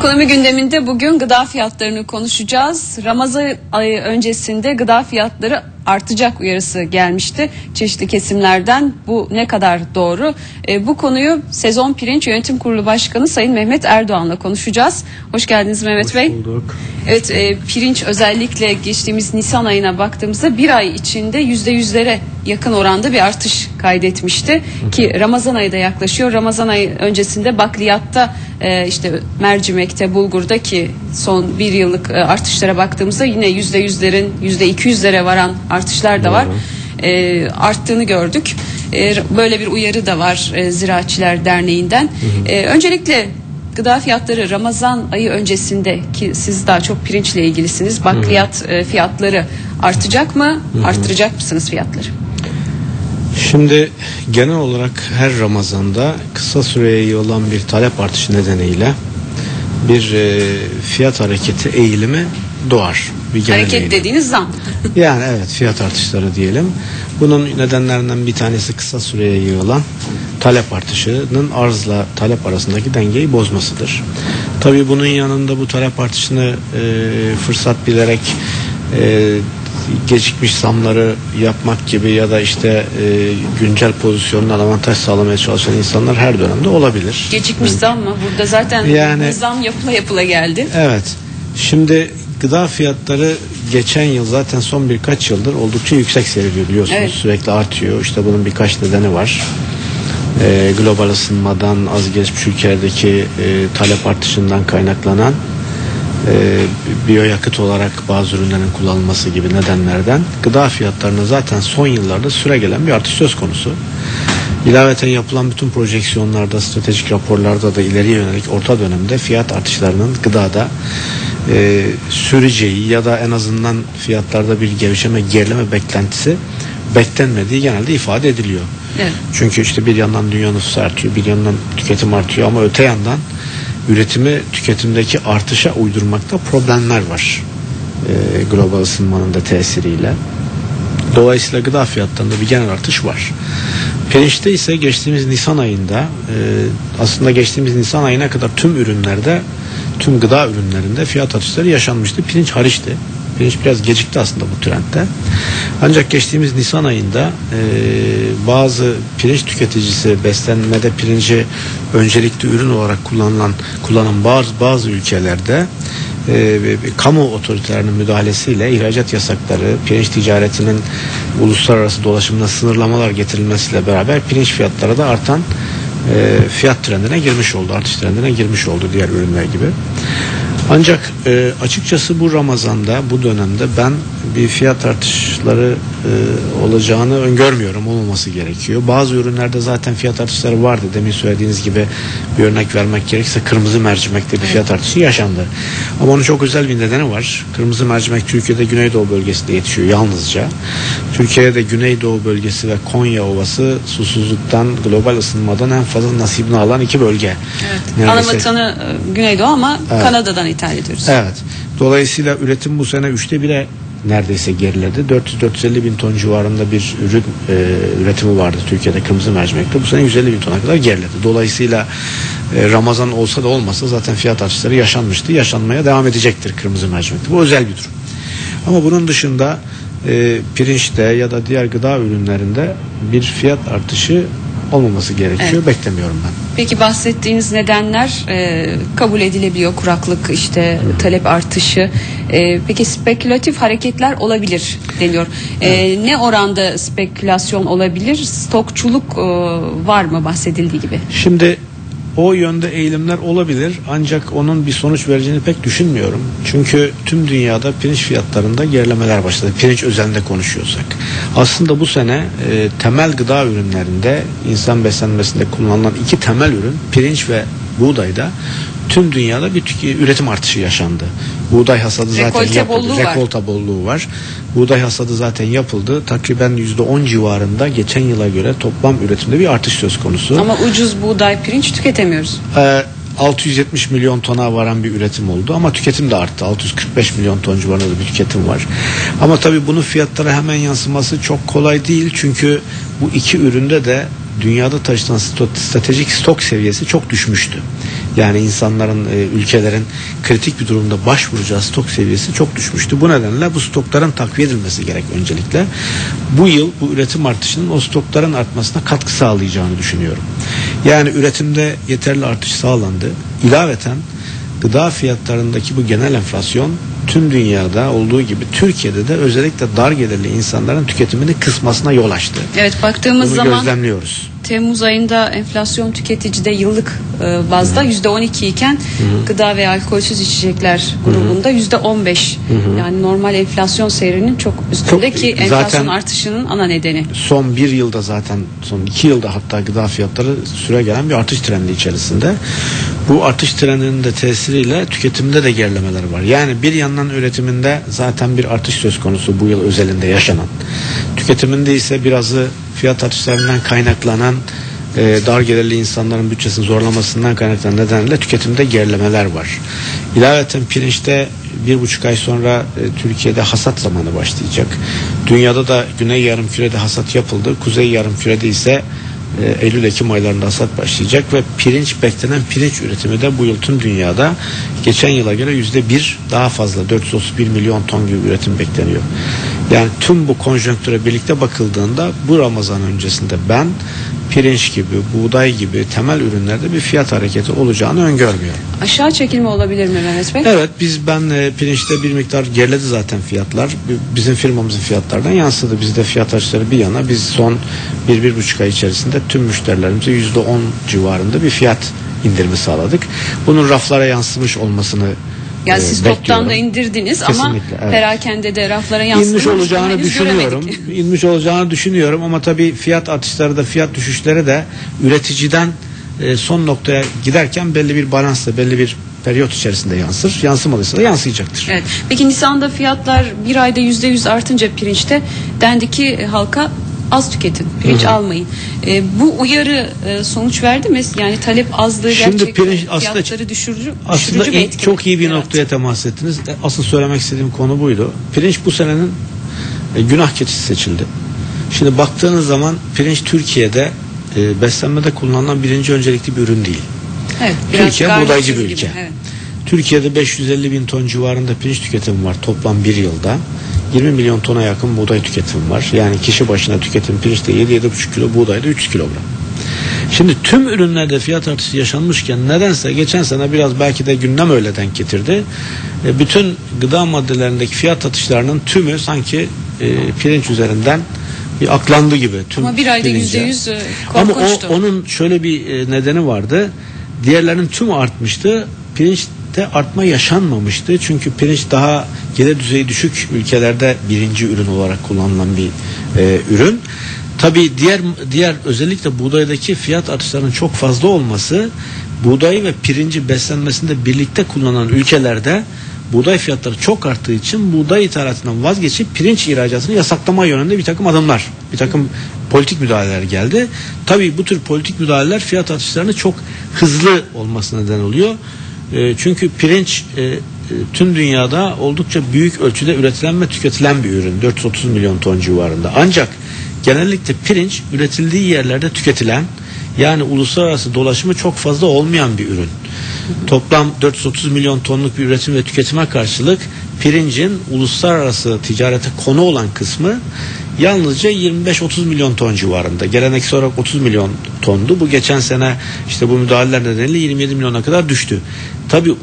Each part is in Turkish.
Ekonomi gündeminde bugün gıda fiyatlarını konuşacağız. Ramazan ayı öncesinde gıda fiyatları artacak uyarısı gelmişti çeşitli kesimlerden. Bu ne kadar doğru? E, bu konuyu Sezon Pirinç Yönetim Kurulu Başkanı Sayın Mehmet Erdoğan'la konuşacağız. Hoş geldiniz Mehmet Hoş Bey. bulduk. Evet e, pirinç özellikle geçtiğimiz Nisan ayına baktığımızda bir ay içinde yüzde yüzlere yakın oranda bir artış kaydetmişti. Ki Ramazan ayı da yaklaşıyor. Ramazan ayı öncesinde bakliyatta e, işte mercimekte, bulgurda ki son bir yıllık e, artışlara baktığımızda yine yüzde yüzlerin yüzde iki yüzlere varan artışlar da var. E, arttığını gördük. E, böyle bir uyarı da var e, Ziraatçılar Derneği'nden. E, öncelikle gıda fiyatları Ramazan ayı öncesinde ki siz daha çok pirinçle ilgilisiniz. Bakliyat e, fiyatları artacak mı? Arttıracak mısınız fiyatları? Şimdi genel olarak her Ramazan'da kısa süreye yayılan bir talep artışı nedeniyle bir e, fiyat hareketi eğilimi doğar. Bir genel Hareket eğilim. dediğiniz zam. Yani evet fiyat artışları diyelim. Bunun nedenlerinden bir tanesi kısa süreye yayılan talep artışının arzla talep arasındaki dengeyi bozmasıdır. Tabii bunun yanında bu talep artışını e, fırsat bilerek e, gecikmiş zamları yapmak gibi ya da işte e, güncel pozisyondan avantaj sağlamaya çalışan insanlar her dönemde olabilir. Gecikmiş zam mı? Burada zaten Yani- zam yapıla yapıla geldi. Evet. Şimdi gıda fiyatları geçen yıl zaten son birkaç yıldır oldukça yüksek seyrediyor biliyorsunuz. Evet. Sürekli artıyor. İşte bunun birkaç nedeni var. Ee, global ısınmadan az gelişmiş ülkelerdeki e, talep artışından kaynaklanan e, biyoyakıt olarak bazı ürünlerin kullanılması gibi nedenlerden gıda fiyatlarına zaten son yıllarda süregelen bir artış söz konusu. İlaveten yapılan bütün projeksiyonlarda, stratejik raporlarda da ileriye yönelik orta dönemde fiyat artışlarının gıdada e, süreceği ya da en azından fiyatlarda bir gevşeme, gerileme beklentisi beklenmediği genelde ifade ediliyor. Evet. Çünkü işte bir yandan dünya nüfusu artıyor, bir yandan tüketim artıyor ama öte yandan üretimi tüketimdeki artışa uydurmakta problemler var. E, global ısınmanın da tesiriyle. Dolayısıyla gıda fiyatlarında bir genel artış var. Pirinçte ise geçtiğimiz Nisan ayında e, aslında geçtiğimiz Nisan ayına kadar tüm ürünlerde tüm gıda ürünlerinde fiyat artışları yaşanmıştı. Pirinç hariçti. Pirinç biraz gecikti aslında bu trendde. Ancak geçtiğimiz Nisan ayında e, bazı pirinç tüketicisi beslenmede pirinci öncelikli ürün olarak kullanılan kullanan bazı bazı ülkelerde e, kamu otoritelerinin müdahalesiyle ihracat yasakları, pirinç ticaretinin uluslararası dolaşımına sınırlamalar getirilmesiyle beraber pirinç fiyatları da artan e, fiyat trendine girmiş oldu, artış trendine girmiş oldu diğer ürünler gibi. Ancak e, açıkçası bu Ramazan'da, bu dönemde ben bir fiyat artışları e, olacağını öngörmüyorum, olmaması gerekiyor. Bazı ürünlerde zaten fiyat artışları vardı. Demin söylediğiniz gibi bir örnek vermek gerekirse kırmızı mercimekte bir fiyat artışı yaşandı. Ama onun çok özel bir nedeni var. Kırmızı mercimek Türkiye'de Güneydoğu bölgesinde yetişiyor yalnızca. Türkiye'de Güneydoğu bölgesi ve Konya Ovası susuzluktan, global ısınmadan en fazla nasibini alan iki bölge. Evet. Ana vatanı e, Güneydoğu ama Evet. Kanada'dan ithal ediyoruz. Evet. Dolayısıyla üretim bu sene üçte bire neredeyse geriledi. 400-450 bin ton civarında bir ürün e, üretimi vardı Türkiye'de kırmızı mercimekte. Bu sene 150 bin tona kadar geriledi. Dolayısıyla e, Ramazan olsa da olmasa zaten fiyat artışları yaşanmıştı. Yaşanmaya devam edecektir kırmızı mercimekte. Bu özel bir durum. Ama bunun dışında e, pirinçte ya da diğer gıda ürünlerinde bir fiyat artışı olmaması gerekiyor. Evet. Beklemiyorum ben. Peki bahsettiğiniz nedenler e, kabul edilebiliyor. Kuraklık, işte talep artışı. E, peki spekülatif hareketler olabilir deniyor. E, Ne oranda spekülasyon olabilir? Stokçuluk e, var mı bahsedildiği gibi? Şimdi o yönde eğilimler olabilir ancak onun bir sonuç vereceğini pek düşünmüyorum. Çünkü tüm dünyada pirinç fiyatlarında gerilemeler başladı. Pirinç özelinde konuşuyorsak. Aslında bu sene e, temel gıda ürünlerinde insan beslenmesinde kullanılan iki temel ürün pirinç ve buğdayda tüm dünyada bir üretim artışı yaşandı. Buğday hasadı zaten Rekolte yapıldı. bolluğu var. Rekolta bolluğu var. Buğday hasadı zaten yapıldı. Takriben %10 civarında geçen yıla göre toplam üretimde bir artış söz konusu. Ama ucuz buğday, pirinç tüketemiyoruz. Ee, 670 milyon tona varan bir üretim oldu ama tüketim de arttı. 645 milyon ton civarında da bir tüketim var. Ama tabii bunun fiyatlara hemen yansıması çok kolay değil. Çünkü bu iki üründe de dünyada taşınan stratejik stok seviyesi çok düşmüştü. Yani insanların, e, ülkelerin kritik bir durumda başvuracağı stok seviyesi çok düşmüştü. Bu nedenle bu stokların takviye edilmesi gerek öncelikle. Bu yıl bu üretim artışının o stokların artmasına katkı sağlayacağını düşünüyorum. Yani üretimde yeterli artış sağlandı. İlaveten gıda fiyatlarındaki bu genel enflasyon tüm dünyada olduğu gibi Türkiye'de de özellikle dar gelirli insanların tüketimini kısmasına yol açtı. Evet baktığımız Bunu zaman gözlemliyoruz. Temmuz ayında enflasyon tüketicide yıllık e, bazda yüzde 12 iken gıda ve alkolsüz içecekler grubunda yüzde 15. Yani normal enflasyon seyrinin çok üstünde Çok- ki enflasyon artışının ana nedeni. Son bir yılda zaten son iki yılda hatta gıda fiyatları süre gelen bir artış trendi içerisinde. Bu artış trendinin de tesiriyle tüketimde de gerilemeler var. Yani bir yandan üretiminde zaten bir artış söz konusu bu yıl özelinde yaşanan. Tüketiminde ise birazı fiyat artışlarından kaynaklanan e, dar gelirli insanların bütçesini zorlamasından kaynaklanan nedenle tüketimde gerilemeler var. İlaveten pirinçte bir buçuk ay sonra e, Türkiye'de hasat zamanı başlayacak. Dünyada da Güney Yarımküre'de hasat yapıldı. Kuzey Yarımküre'de ise e, Eylül-Ekim aylarında hasat başlayacak ve pirinç beklenen pirinç üretimi de bu yıl tüm dünyada geçen yıla göre yüzde bir daha fazla 431 milyon ton gibi üretim bekleniyor. Yani tüm bu konjonktüre birlikte bakıldığında bu Ramazan öncesinde ben pirinç gibi, buğday gibi temel ürünlerde bir fiyat hareketi olacağını öngörmüyorum. Aşağı çekilme olabilir mi Mehmet Bey? Evet biz ben e, pirinçte bir miktar geriledi zaten fiyatlar. Bizim firmamızın fiyatlardan yansıdı. Bizde fiyat artışları bir yana biz son bir, bir buçuk ay içerisinde tüm müşterilerimize yüzde on civarında bir fiyat indirimi sağladık. Bunun raflara yansımış olmasını Yani e, siz bekliyorum. toptan da indirdiniz ama Kesinlikle, evet. perakende de raflara yansımış. İnmiş olacağını düşünüyorum. göremedik. İnmiş olacağını düşünüyorum ama tabii fiyat artışları da fiyat düşüşleri de üreticiden e, son noktaya giderken belli bir balansla belli bir periyot içerisinde yansır. Yansımalıysa da yansıyacaktır. Evet. Peki Nisan'da fiyatlar bir ayda yüzde yüz artınca pirinçte dendi ki e, halka az tüketin, pirinç almayın. E, bu uyarı e, sonuç verdi mi? Yani talep azlığı Şimdi gerçekten pirinç aslında- fiyatları düşürücü, Aslında düşürücü bir çok iyi bir yarattı. noktaya temas ettiniz. E, Asıl söylemek istediğim konu buydu. Pirinç bu senenin e, günah keçisi seçildi. Şimdi baktığınız zaman pirinç Türkiye'de e, beslenmede kullanılan birinci öncelikli bir ürün değil. Evet, Türkiye buğdaycı bir gibi, ülke. Evet. Türkiye'de 550 bin ton civarında pirinç tüketimi var toplam bir yılda. 20 milyon tona yakın buğday tüketimi var. Yani kişi başına tüketim pirinçte 7-7,5 kilo buğdayda 300 kilogram. Şimdi tüm ürünlerde fiyat artışı yaşanmışken nedense geçen sene biraz belki de gündem öyle denk getirdi. E, bütün gıda maddelerindeki fiyat artışlarının tümü sanki e, pirinç üzerinden bir aklandı gibi. Tüm Ama bir ayda yüzde yüz e, Ama korkunçtu. o, onun şöyle bir nedeni vardı. Diğerlerinin tümü artmıştı. Pirinçte artma yaşanmamıştı. Çünkü pirinç daha gelir düzeyi düşük ülkelerde birinci ürün olarak kullanılan bir e, ürün. Tabii diğer diğer özellikle buğdaydaki fiyat artışlarının çok fazla olması buğdayı ve pirinci beslenmesinde birlikte kullanan ülkelerde buğday fiyatları çok arttığı için buğday ithalatından vazgeçip pirinç ihracatını yasaklama yönünde bir takım adımlar, bir takım politik müdahaleler geldi. Tabii bu tür politik müdahaleler fiyat artışlarını çok hızlı olmasına neden oluyor. E, çünkü pirinç e, e, tüm dünyada oldukça büyük ölçüde üretilen ve tüketilen bir ürün. 430 milyon ton civarında. Ancak genellikle pirinç üretildiği yerlerde tüketilen yani uluslararası dolaşımı çok fazla olmayan bir ürün. Toplam 430 milyon tonluk bir üretim ve tüketime karşılık pirincin uluslararası ticarete konu olan kısmı yalnızca 25-30 milyon ton civarında. Geleneksel olarak 30 milyon tondu. Bu geçen sene işte bu müdahaleler nedeniyle 27 milyona kadar düştü. Tabi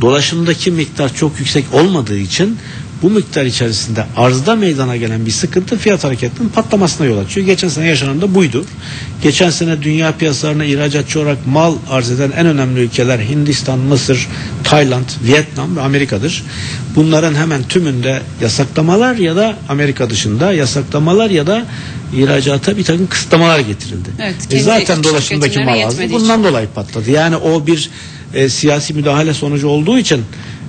dolaşımdaki miktar çok yüksek olmadığı için bu miktar içerisinde arzda meydana gelen bir sıkıntı fiyat hareketinin patlamasına yol açıyor. Geçen sene yaşanan da buydu. Geçen sene dünya piyasalarına ihracatçı olarak mal arz eden en önemli ülkeler Hindistan, Mısır, Tayland, Vietnam ve Amerika'dır. Bunların hemen tümünde yasaklamalar ya da Amerika dışında yasaklamalar ya da ihracata bir takım kısıtlamalar getirildi. Evet, E zaten dolaşımdaki mal azdı. Bundan dolayı patladı. Yani o bir e, siyasi müdahale sonucu olduğu için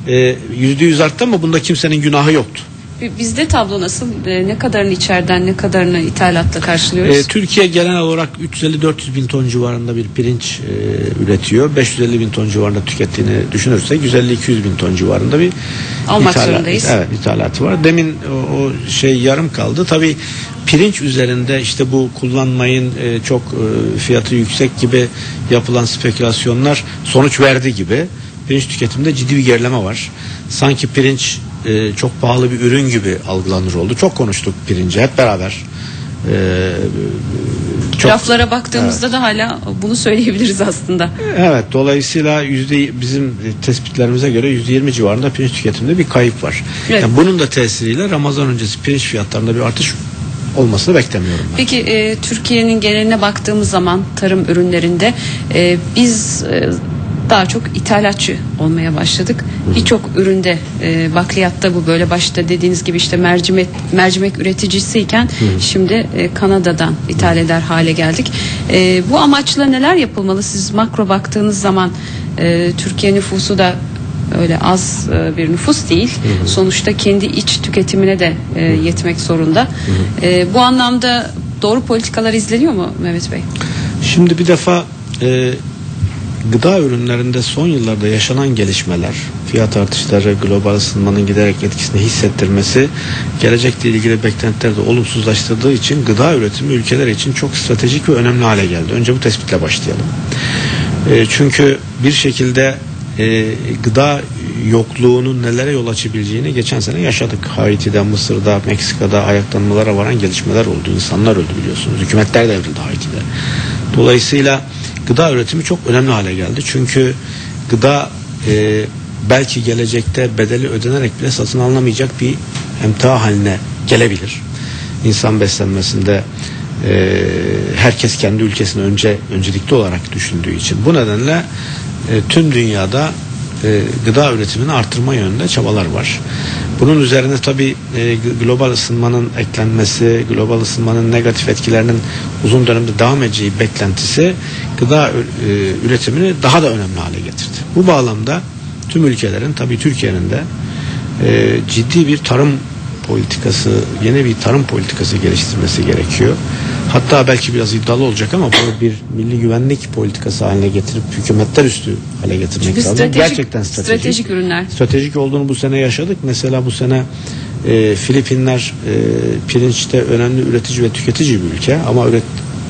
e, yüzde yüz arttı ama bunda kimsenin günahı yoktu. Bizde tablo nasıl? E, ne kadarını içeriden ne kadarını ithalatla karşılıyoruz? E, Türkiye genel olarak 350-400 bin ton civarında bir pirinç e, üretiyor. 550 bin ton civarında tükettiğini düşünürsek 150-200 bin ton civarında bir Almak ithala- zorundayız. Evet ithalatı var. Demin o, o şey yarım kaldı. Tabii pirinç üzerinde işte bu kullanmayın e, çok e, fiyatı yüksek gibi yapılan spekülasyonlar sonuç verdi gibi pirinç tüketiminde ciddi bir gerileme var. Sanki pirinç e, çok pahalı bir ürün gibi algılanır oldu. Çok konuştuk pirinci hep beraber. E, çok, Raflara baktığımızda evet. da hala bunu söyleyebiliriz aslında. Evet dolayısıyla yüzde bizim tespitlerimize göre yüzde yirmi civarında pirinç tüketiminde bir kayıp var. Evet. Yani bunun da tesiriyle Ramazan öncesi pirinç fiyatlarında bir artış olmasını beklemiyorum ben. Peki e, Türkiye'nin geneline baktığımız zaman tarım ürünlerinde e, biz e, daha çok ithalatçı olmaya başladık. Birçok üründe e, bakliyatta bu böyle başta dediğiniz gibi işte mercimek mercimek üreticisiyken Hı. şimdi e, Kanada'dan ithal eder hale geldik. E, bu amaçla neler yapılmalı? Siz makro baktığınız zaman e, Türkiye nüfusu da öyle az e, bir nüfus değil. Hı hı. Sonuçta kendi iç tüketimine de e, yetmek zorunda. Hı hı. E, bu anlamda doğru politikalar izleniyor mu Mehmet Bey? Şimdi bir defa e, gıda ürünlerinde son yıllarda yaşanan gelişmeler, fiyat artışları, global ısınmanın giderek etkisini hissettirmesi gelecekle ilgili beklentileri de olumsuzlaştırdığı için gıda üretimi ülkeler için çok stratejik ve önemli hale geldi. Önce bu tespitle başlayalım. E, çünkü bir şekilde e, gıda yokluğunun nelere yol açabileceğini geçen sene yaşadık. Haiti'de, Mısır'da, Meksika'da ayaklanmalara varan gelişmeler oldu. İnsanlar öldü biliyorsunuz. Hükümetler devrildi Haiti'de. Dolayısıyla gıda üretimi çok önemli hale geldi. Çünkü gıda e, belki gelecekte bedeli ödenerek bile satın alınamayacak bir emtia haline gelebilir. İnsan beslenmesinde e, herkes kendi ülkesini önce öncelikli olarak düşündüğü için. Bu nedenle e, tüm dünyada e, gıda üretimini artırma yönünde çabalar var. Bunun üzerine tabi e, global ısınmanın eklenmesi, global ısınmanın negatif etkilerinin uzun dönemde devam edeceği beklentisi gıda e, üretimini daha da önemli hale getirdi. Bu bağlamda tüm ülkelerin tabi Türkiye'nin de e, ciddi bir tarım politikası, yeni bir tarım politikası geliştirmesi gerekiyor. Hatta belki biraz iddialı olacak ama bunu bir milli güvenlik politikası haline getirip hükümetler üstü hale getirmek Çünkü lazım. Stratejik, Gerçekten stratejik. Stratejik ürünler. Stratejik olduğunu bu sene yaşadık. Mesela bu sene e, Filipinler e, pirinçte önemli üretici ve tüketici bir ülke ama üret,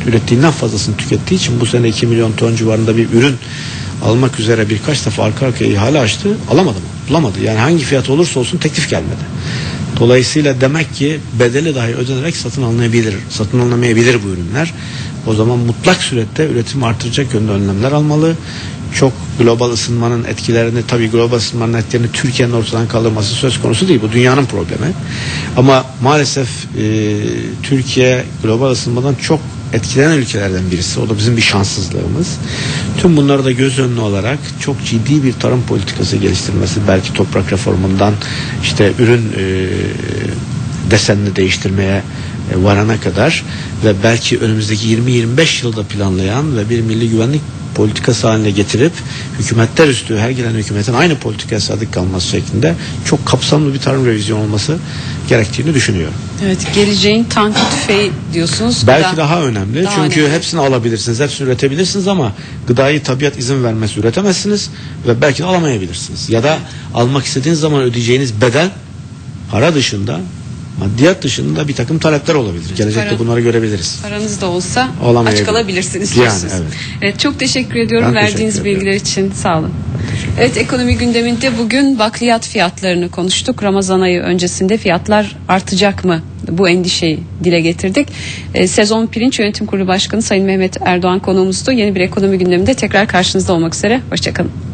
ürettiğinden fazlasını tükettiği için bu sene 2 milyon ton civarında bir ürün almak üzere birkaç defa arka arkaya ihale açtı. Alamadı mı? Bulamadı. Yani hangi fiyat olursa olsun teklif gelmedi. Dolayısıyla demek ki bedeli dahi ödenerek satın alınabilir, satın alınamayabilir bu ürünler. O zaman mutlak surette üretim artıracak yönde önlemler almalı. Çok global ısınmanın etkilerini tabii global ısınmanın etkilerini Türkiye'nin ortadan kaldırması söz konusu değil. Bu dünyanın problemi. Ama maalesef e, Türkiye global ısınmadan çok etkilenen ülkelerden birisi. O da bizim bir şanssızlığımız. Tüm bunları da göz önüne olarak çok ciddi bir tarım politikası geliştirmesi belki toprak reformundan işte ürün e, desenini değiştirmeye e, varana kadar ve belki önümüzdeki 20-25 yılda planlayan ve bir milli güvenlik politikası haline getirip hükümetler üstü her gelen hükümetin aynı politikaya sadık kalması şeklinde çok kapsamlı bir tarım revizyon olması gerektiğini düşünüyorum. Evet geleceğin tankı tüfeği diyorsunuz. Belki daha, daha önemli daha çünkü önemli. hepsini alabilirsiniz hepsini üretebilirsiniz ama gıdayı tabiat izin vermesi üretemezsiniz ve belki de alamayabilirsiniz. Ya da almak istediğiniz zaman ödeyeceğiniz bedel para dışında maddiyat dışında bir takım talepler olabilir. Gelecekte Para, bunları görebiliriz. Paranız da olsa aç kalabilirsiniz. Yani, evet. evet. Çok teşekkür ediyorum ben verdiğiniz teşekkür bilgiler için. Sağ olun. Evet ekonomi gündeminde bugün bakliyat fiyatlarını konuştuk. Ramazan ayı öncesinde fiyatlar artacak mı? Bu endişeyi dile getirdik. E, sezon Pirinç Yönetim Kurulu Başkanı Sayın Mehmet Erdoğan konuğumuzdu. Yeni bir ekonomi gündeminde tekrar karşınızda olmak üzere. Hoşçakalın.